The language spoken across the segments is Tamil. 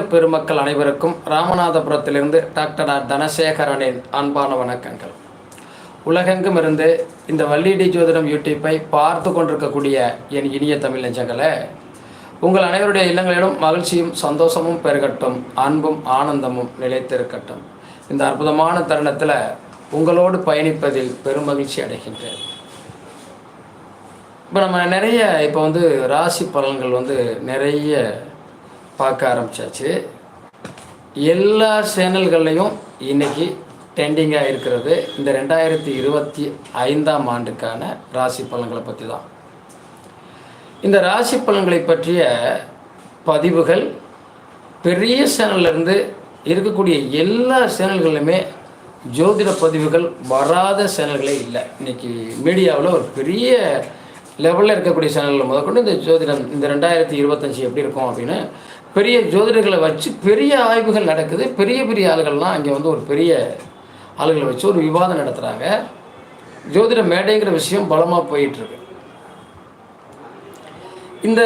பெருமக்கள் அனைவருக்கும் ராமநாதபுரத்திலிருந்து டாக்டர் ஆர். தனசேகரனின் அன்பான வணக்கங்கள். உலகெங்கும் இருந்து இந்த வள்ளிடி ஜோதிடம் யூடியூப்பை பார்த்து கொண்டிருக்கக்கூடிய என் இனிய தமிழ் நெஞ்சங்களே உங்கள் அனைவருடைய இல்லங்களிலும் மகிழ்ச்சியும் சந்தோஷமும் பெருகட்டும் அன்பும் ஆனந்தமும் நிலைத்திருக்கட்டும். இந்த அற்புதமான தருணத்தில் உங்களோடு பயணிப்பதில் பெருமகிழ்ச்சி அடைகின்றேன். இப்போ நம்ம நிறைய இப்போ வந்து ராசி பலன்கள் வந்து நிறைய பார்க்க ஆரம்பிச்சாச்சு. எல்லா சேனல்கள்லையும் இன்னைக்கு ட்ரெண்டிங்காக இருக்கிறது. இந்த ரெண்டாயிரத்தி இருபத்தி ஐந்தாம் ஆண்டுக்கான ராசி பலன்களை பற்றி தான். இந்த ராசி பலன்களை பற்றிய பதிவுகள் பெரிய சேனல்லேருந்து இருக்கக்கூடிய எல்லா சேனல்களிலுமே ஜோதிட பதிவுகள் வராத சேனல்களே இல்லை. இன்றைக்கி மீடியாவில் ஒரு பெரிய லெவலில் இருக்கக்கூடிய சேனலில் முதற்கொண்டு இந்த ஜோதிடம் இந்த ரெண்டாயிரத்தி இருபத்தஞ்சி எப்படி இருக்கும் அப்படின்னு பெரிய ஜோதிடர்களை வச்சு பெரிய ஆய்வுகள் நடக்குது. பெரிய பெரிய ஆளுகள்லாம் அங்கே வந்து ஒரு பெரிய ஆளுகளை வச்சு ஒரு விவாதம் நடத்துகிறாங்க ஜோதிட மேடைங்கிற விஷயம் பலமாக போயிட்டுருக்கு. இந்த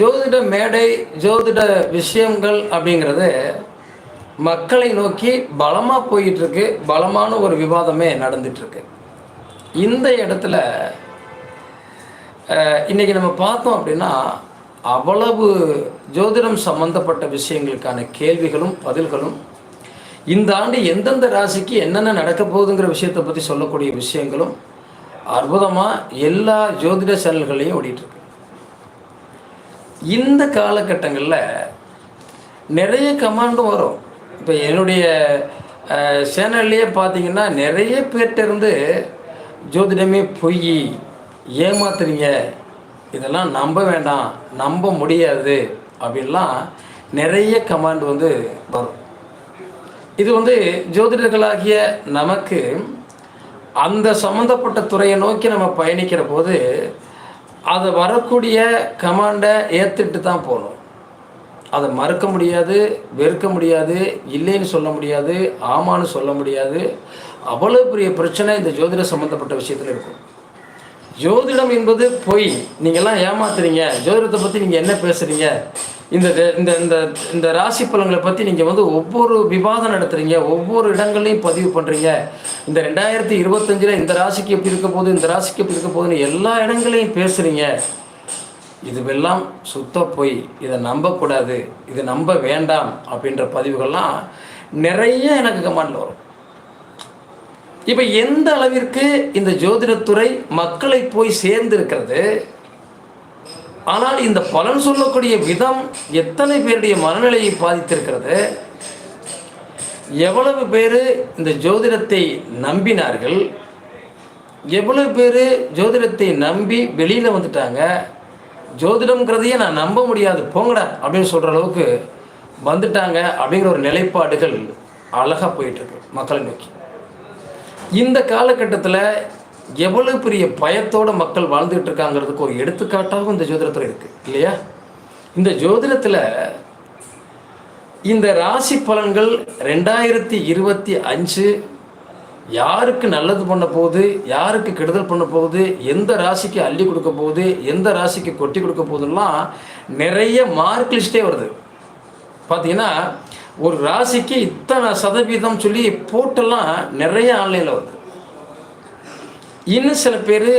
ஜோதிட மேடை ஜோதிட விஷயங்கள் அப்படிங்கிறது மக்களை நோக்கி பலமாக போயிட்டுருக்கு. பலமான ஒரு விவாதமே நடந்துட்டுருக்கு. இந்த இடத்துல இன்றைக்கி இன்னைக்கு நம்ம பார்த்தோம் அப்படின்னா அவ்வளவு ஜோதிடம் சம்பந்தப்பட்ட விஷயங்களுக்கான கேள்விகளும் பதில்களும் இந்த ஆண்டு எந்தெந்த ராசிக்கு என்னென்ன நடக்க போகுதுங்கிற விஷயத்தை பற்றி சொல்லக்கூடிய விஷயங்களும் அற்புதமாக எல்லா ஜோதிட சேனல்களையும் ஓடிட்டுருக்கு இந்த காலகட்டங்களில் நிறைய கமாண்டும் வரும். இப்போ என்னுடைய சேனல்லையே பார்த்தீங்கன்னா நிறைய பேர்கிட்டருந்து ஜோதிடமே பொய் ஏமாத்துறீங்க இதெல்லாம் நம்ப வேண்டாம் நம்ப முடியாது அப்படின்லாம் நிறைய கமாண்ட் வந்து வரும். இது வந்து ஜோதிடர்களாகிய நமக்கு அந்த சம்மந்தப்பட்ட துறையை நோக்கி நம்ம பயணிக்கிற போது அதை வரக்கூடிய கமாண்டை ஏற்றுட்டு தான் போகணும். அதை மறுக்க முடியாது வெறுக்க முடியாது இல்லைன்னு சொல்ல முடியாது ஆமான்னு சொல்ல முடியாது. அவ்வளோ பெரிய பிரச்சனை இந்த ஜோதிட சம்மந்தப்பட்ட விஷயத்தில் இருக்கும். ஜோதிடம் என்பது பொய். நீங்கள்லாம் ஏமாத்துறீங்க. ஜோதிடத்தை பற்றி நீங்கள் என்ன பேசுகிறீங்க இந்த இந்த இந்த இந்த ராசி பலன்களை பற்றி நீங்கள் வந்து ஒவ்வொரு விவாதம் நடத்துகிறீங்க ஒவ்வொரு இடங்கள்லையும் பதிவு பண்ணுறீங்க இந்த ரெண்டாயிரத்தி இருபத்தஞ்சில் இந்த ராசிக்கு எப்படி இருக்க போகுது இந்த ராசிக்கு எப்படி இருக்க போகுதுன்னு எல்லா இடங்களையும் பேசுகிறீங்க இதுவெல்லாம் சுத்த பொய். இதை நம்பக்கூடாது. இதை நம்ப வேண்டாம் அப்படின்ற பதிவுகள்லாம் நிறைய எனக்கு கமாண்டில் வரும். இப்போ எந்த அளவிற்கு இந்த ஜோதிடத்துறை மக்களை போய் சேர்ந்திருக்கிறது? ஆனால் இந்த பலன் சொல்லக்கூடிய விதம் எத்தனை பேருடைய மனநிலையை பாதித்திருக்கிறது? எவ்வளவு பேர் இந்த ஜோதிடத்தை நம்பினார்கள்? எவ்வளவு பேர் ஜோதிடத்தை நம்பி வெளியில் வந்துட்டாங்க? ஜோதிடம்ங்கிறதையே நான் நம்ப முடியாது. போங்கடா அப்படின்னு சொல்கிற அளவுக்கு வந்துட்டாங்க அப்படிங்கிற ஒரு நிலைப்பாடுகள் அழகாக போயிட்டுருக்கு மக்களை நோக்கி. இந்த காலகட்டத்தில் எவ்வளவு பெரிய பயத்தோட மக்கள் வாழ்ந்துகிட்டு இருக்காங்கிறதுக்கு ஒரு எடுத்துக்காட்டாகவும் இந்த ஜோதிடத்தில் இருக்குது இல்லையா? இந்த ஜோதிடத்தில் இந்த ராசி பலன்கள் ரெண்டாயிரத்தி இருபத்தி அஞ்சு யாருக்கு நல்லது பண்ண போகுது யாருக்கு கெடுதல் பண்ண போகுது எந்த ராசிக்கு அள்ளி கொடுக்க போகுது எந்த ராசிக்கு கொட்டி கொடுக்க போகுதுலாம் நிறைய மார்க் லிஸ்டே வருது. பார்த்தீங்கன்னா ஒரு ராசிக்கு இத்தனை சதவீதம் சொல்லி போட்டெல்லாம் நிறைய ஆன்லைனில் வருது. இன்னும் சில பேர்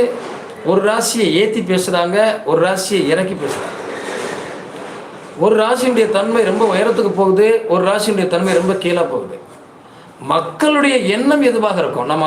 ஒரு ராசியை ஏற்றி பேசுகிறாங்க ஒரு ராசியை இறக்கி பேசுகிறாங்க ஒரு ராசியினுடைய தன்மை ரொம்ப உயரத்துக்கு போகுது ஒரு ராசியினுடைய தன்மை ரொம்ப கீழே போகுது. மக்களுடைய எண்ணம் எதுவாக இருக்கும்? நம்ம